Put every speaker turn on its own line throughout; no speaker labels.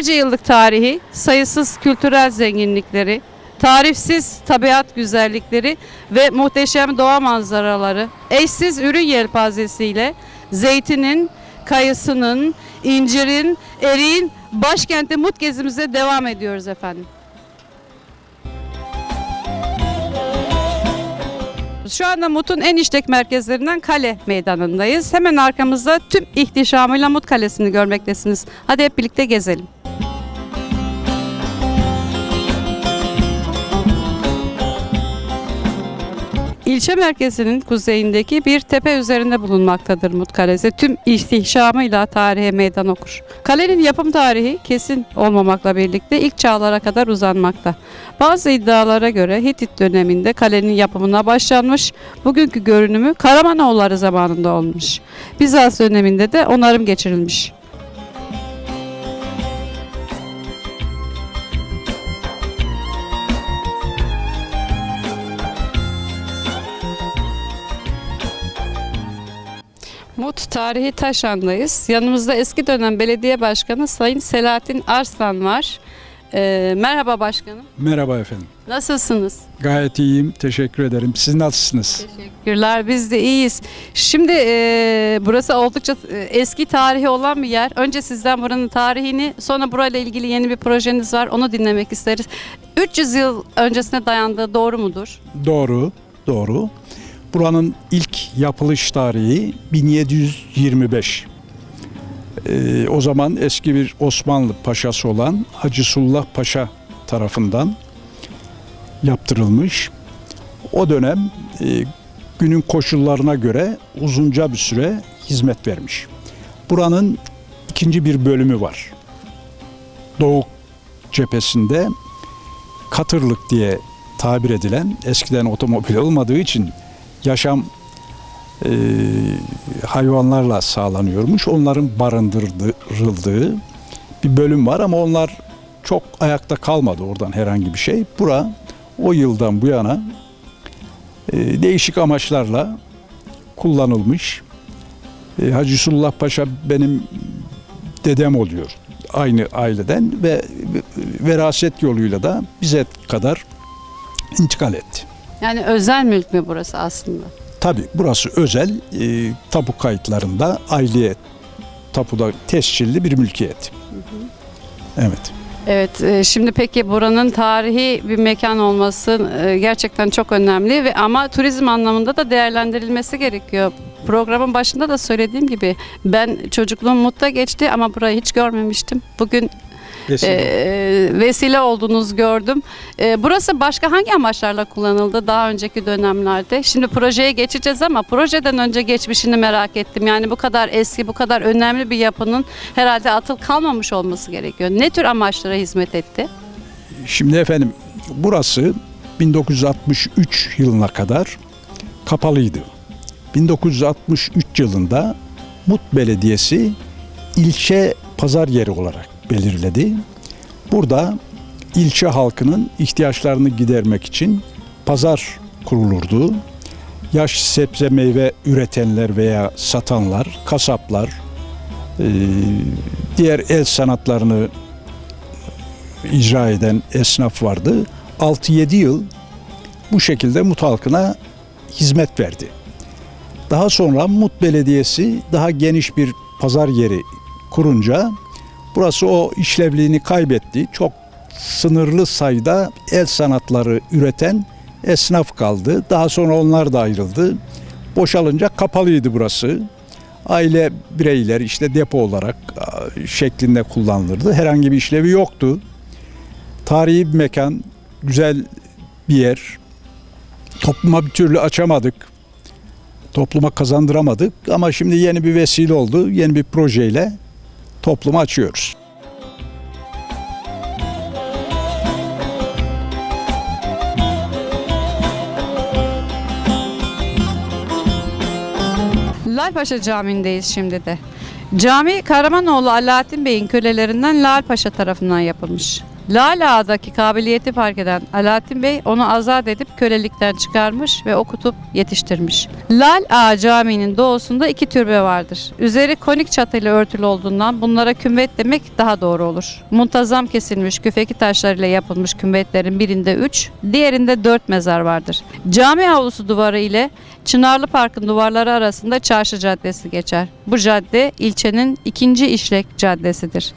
Binlerce yıllık tarihi, sayısız kültürel zenginlikleri, tarifsiz tabiat güzellikleri ve muhteşem doğa manzaraları, eşsiz ürün yelpazesiyle zeytinin, kayısının, incirin, eriğin başkenti Mut gezimize devam ediyoruz efendim. Şu anda Mut'un en işlek merkezlerinden Kale Meydanı'ndayız. Hemen arkamızda tüm ihtişamıyla Mut Kalesi'ni görmektesiniz. Hadi hep birlikte gezelim. İlçe merkezinin kuzeyindeki bir tepe üzerinde bulunmaktadır Mut Kalesi. Tüm ihtişamıyla tarihe meydan okur. Kalenin yapım tarihi kesin olmamakla birlikte ilk çağlara kadar uzanmakta. Bazı iddialara göre Hitit döneminde kalenin yapımına başlanmış, bugünkü görünümü Karamanoğulları zamanında olmuş. Bizans döneminde de onarım geçirilmiş. Mut Tarihi Taşan'dayız. Yanımızda eski dönem belediye başkanı Sayın Selahattin Arslan var. Ee, merhaba başkanım.
Merhaba efendim.
Nasılsınız?
Gayet iyiyim. Teşekkür ederim. Siz nasılsınız?
Teşekkürler. Biz de iyiyiz. Şimdi e, burası oldukça e, eski tarihi olan bir yer. Önce sizden buranın tarihini, sonra burayla ilgili yeni bir projeniz var. Onu dinlemek isteriz. 300 yıl öncesine dayandığı doğru mudur?
Doğru. Doğru. Buranın ilk yapılış tarihi 1725. Ee, o zaman eski bir Osmanlı paşası olan Hacı Sullah Paşa tarafından yaptırılmış. O dönem e, günün koşullarına göre uzunca bir süre hizmet vermiş. Buranın ikinci bir bölümü var. Doğu cephesinde Katırlık diye tabir edilen eskiden otomobil olmadığı için yaşam e, hayvanlarla sağlanıyormuş. Onların barındırıldığı bir bölüm var ama onlar çok ayakta kalmadı oradan herhangi bir şey. Bura o yıldan bu yana e, değişik amaçlarla kullanılmış. E, Hacı Sullah Paşa benim dedem oluyor. Aynı aileden ve veraset yoluyla da bize kadar intikal etti.
Yani özel mülk mü burası aslında?
Tabi burası özel e, tapu kayıtlarında aileye tapuda tescilli bir mülkiyet. Evet.
Evet, e, şimdi peki buranın tarihi bir mekan olması e, gerçekten çok önemli ve ama turizm anlamında da değerlendirilmesi gerekiyor. Programın başında da söylediğim gibi ben çocukluğum Mut'ta geçti ama burayı hiç görmemiştim. Bugün
Vesile.
e, vesile olduğunuz gördüm. E, burası başka hangi amaçlarla kullanıldı daha önceki dönemlerde? Şimdi projeye geçeceğiz ama projeden önce geçmişini merak ettim. Yani bu kadar eski, bu kadar önemli bir yapının herhalde atıl kalmamış olması gerekiyor. Ne tür amaçlara hizmet etti?
Şimdi efendim burası 1963 yılına kadar kapalıydı. 1963 yılında Mut Belediyesi ilçe pazar yeri olarak belirledi. Burada ilçe halkının ihtiyaçlarını gidermek için pazar kurulurdu. Yaş sebze meyve üretenler veya satanlar, kasaplar, eee, diğer el sanatlarını icra eden esnaf vardı. 6-7 yıl bu şekilde Mut halkına hizmet verdi. Daha sonra Mut Belediyesi daha geniş bir pazar yeri kurunca burası o işlevliğini kaybetti. Çok sınırlı sayıda el sanatları üreten esnaf kaldı. Daha sonra onlar da ayrıldı. Boşalınca kapalıydı burası. Aile bireyler işte depo olarak şeklinde kullanılırdı. Herhangi bir işlevi yoktu. Tarihi bir mekan, güzel bir yer. Topluma bir türlü açamadık. Topluma kazandıramadık ama şimdi yeni bir vesile oldu. Yeni bir projeyle topluma açıyoruz.
Lalpaşa Camii'ndeyiz şimdi de. Cami Karamanoğlu Alaaddin Bey'in kölelerinden Lalpaşa tarafından yapılmış. Lale Ağa'daki kabiliyeti fark eden Alaaddin Bey onu azat edip kölelikten çıkarmış ve okutup yetiştirmiş. Lal Ağa Camii'nin doğusunda iki türbe vardır. Üzeri konik çatıyla örtülü olduğundan bunlara kümbet demek daha doğru olur. Muntazam kesilmiş küfeki taşlarıyla yapılmış kümbetlerin birinde üç, diğerinde dört mezar vardır. Cami avlusu duvarı ile Çınarlı Park'ın duvarları arasında Çarşı Caddesi geçer. Bu cadde ilçenin ikinci işlek caddesidir.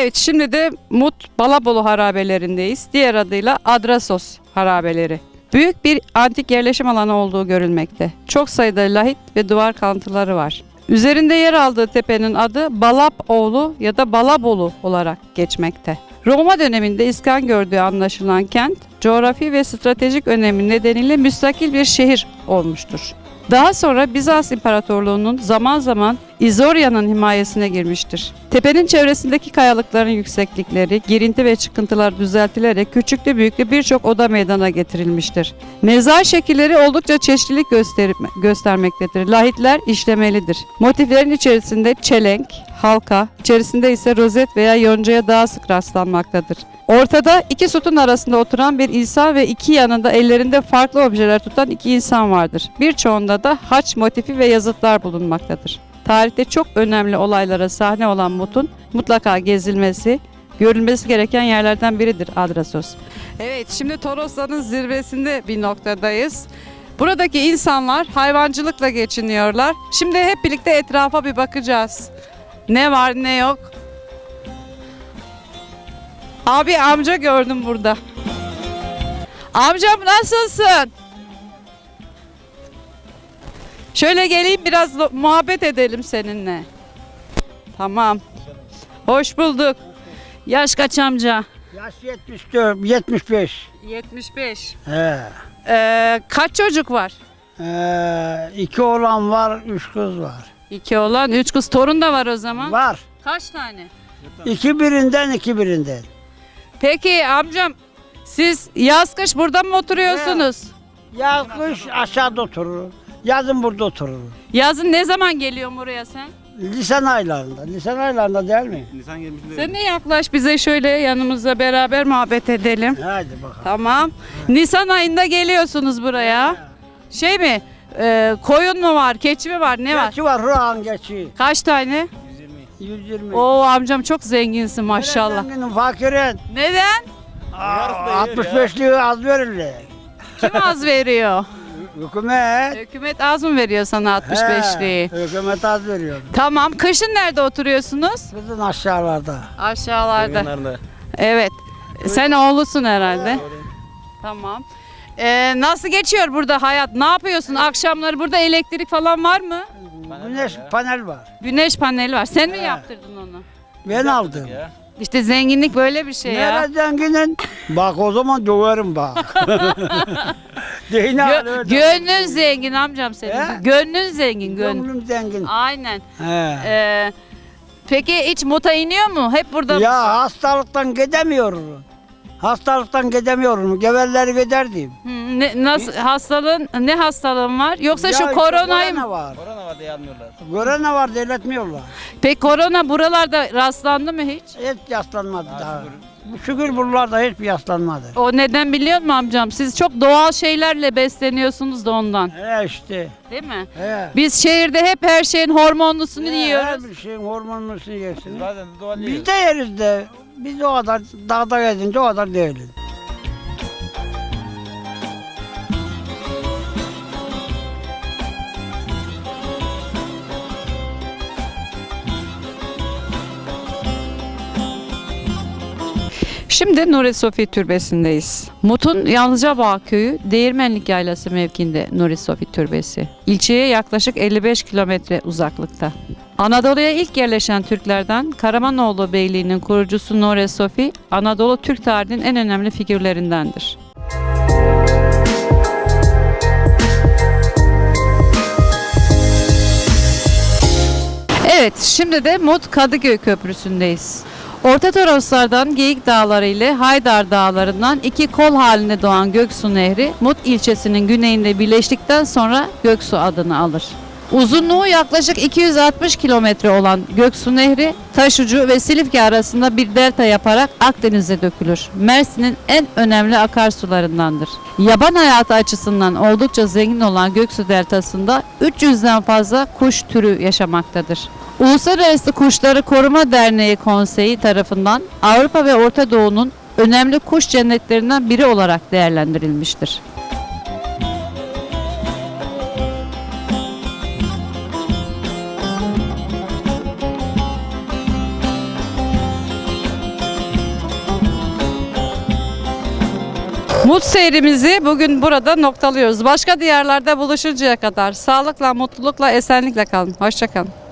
Evet şimdi de Mut Balabolu harabelerindeyiz. Diğer adıyla Adrasos harabeleri. Büyük bir antik yerleşim alanı olduğu görülmekte. Çok sayıda lahit ve duvar kalıntıları var. Üzerinde yer aldığı tepenin adı Balapoğlu ya da Balabolu olarak geçmekte. Roma döneminde iskan gördüğü anlaşılan kent, coğrafi ve stratejik önemi nedeniyle müstakil bir şehir olmuştur. Daha sonra Bizans İmparatorluğu'nun zaman zaman İzorya'nın himayesine girmiştir. Tepenin çevresindeki kayalıkların yükseklikleri, girinti ve çıkıntılar düzeltilerek küçüklü büyüklü birçok oda meydana getirilmiştir. Mezar şekilleri oldukça çeşitlilik gösterip- göstermektedir. Lahitler işlemelidir. Motiflerin içerisinde çelenk, halka, içerisinde ise rozet veya yoncaya daha sık rastlanmaktadır. Ortada iki sütun arasında oturan bir insan ve iki yanında ellerinde farklı objeler tutan iki insan vardır. Birçoğunda da haç motifi ve yazıtlar bulunmaktadır. Tarihte çok önemli olaylara sahne olan Mut'un mutlaka gezilmesi, görülmesi gereken yerlerden biridir Adrasos. Evet, şimdi Torosların zirvesinde bir noktadayız. Buradaki insanlar hayvancılıkla geçiniyorlar. Şimdi hep birlikte etrafa bir bakacağız. Ne var ne yok. Abi amca gördüm burada. Amcam nasılsın? Şöyle geleyim biraz muhabbet edelim seninle. Tamam. Hoş bulduk. Yaş kaç amca?
Yaş 74, 75.
75.
He.
Ee, kaç çocuk var?
Ee, iki oğlan var, üç kız var.
İki oğlan, üç kız. Torun da var o zaman.
Var.
Kaç tane?
İki birinden, iki birinden.
Peki amcam siz yaz kış burada mı oturuyorsunuz?
Yaz kış aşağıda oturur. Yazın burada oturur.
Yazın ne zaman geliyorsun buraya sen?
Lisan aylarında. Lisan aylarında değil mi?
Nisan gelmişinde.
Sen de yaklaş bize şöyle yanımızda beraber muhabbet edelim.
Hadi bakalım.
Tamam. Nisan ayında geliyorsunuz buraya. Şey mi? e, koyun mu var? Keçi mi var? Ne var?
Geçi var, Ruhan geçi.
Kaç tane?
120.
Oo amcam çok zenginsin maşallah.
Zenginim, fakirin.
Neden?
Aa, 65'liği az verirler.
Kim az veriyor?
Hükümet.
Hükümet az mı veriyor sana 65'liği?
He, Hükümet az veriyor.
Tamam. Kışın nerede oturuyorsunuz?
Bizim aşağılarda.
Aşağılarda. Evet. Sen oğlusun herhalde. Tamam. Ee, nasıl geçiyor burada hayat? Ne yapıyorsun? Akşamları burada elektrik falan var mı?
Güneş panel var.
Güneş paneli var. Sen mi yaptırdın onu?
Ben aldım.
Ya.
İşte zenginlik böyle bir şey ya.
Nerede zenginin? Bak o zaman döverim bak. Değne
Gö-
alıyor.
gönlün zengin amcam senin.
He?
Gönlün zengin gönlün.
Gönlüm zengin.
Aynen.
He.
Ee, peki hiç muta iniyor mu? Hep burada mı?
Ya hastalıktan gidemiyorum. Hastalıktan gidemiyorum. Gevelleri giderdim.
Hı, ne, nasıl hastalığın ne hastalığın var? Yoksa
Ya
şu
işte
koronayı
korona
mı?
var.
Korona var diye almıyorlar.
Korona var devletmiyorlar.
Peki korona buralarda rastlandı mı hiç?
Hiç yaslanmadı daha. Şükür buralarda hiçbir yaslanmadı.
O neden biliyor musun amcam? Siz çok doğal şeylerle besleniyorsunuz da ondan.
He işte.
Değil mi?
He.
Biz şehirde hep her şeyin hormonlusunu
He,
yiyoruz.
Her şeyin hormonlusunu yersin.
Zaten doğal
Biz
yiyoruz.
de yeriz de. Biz o kadar dağda gezince o kadar değiliz.
Şimdi Nuri Sofi Türbesi'ndeyiz. Mut'un Yalnızcabağ köyü Değirmenlik Yaylası mevkiinde Nuri Sofi Türbesi. İlçeye yaklaşık 55 kilometre uzaklıkta. Anadolu'ya ilk yerleşen Türklerden Karamanoğlu Beyliği'nin kurucusu Nuri Sofi, Anadolu Türk tarihinin en önemli figürlerindendir. Evet, şimdi de Mut Kadıköy Köprüsü'ndeyiz. Orta Toroslardan Geyik Dağları ile Haydar Dağları'ndan iki kol halinde doğan Göksu Nehri, Mut ilçesinin güneyinde birleştikten sonra Göksu adını alır. Uzunluğu yaklaşık 260 kilometre olan Göksu Nehri, Taşucu ve Silifke arasında bir delta yaparak Akdeniz'e dökülür. Mersin'in en önemli akarsularındandır. Yaban hayatı açısından oldukça zengin olan Göksu Deltası'nda 300'den fazla kuş türü yaşamaktadır. Uluslararası Kuşları Koruma Derneği Konseyi tarafından Avrupa ve Orta Doğu'nun önemli kuş cennetlerinden biri olarak değerlendirilmiştir. Mut seyrimizi bugün burada noktalıyoruz. Başka diyarlarda buluşuncaya kadar sağlıkla, mutlulukla, esenlikle kalın. Hoşçakalın.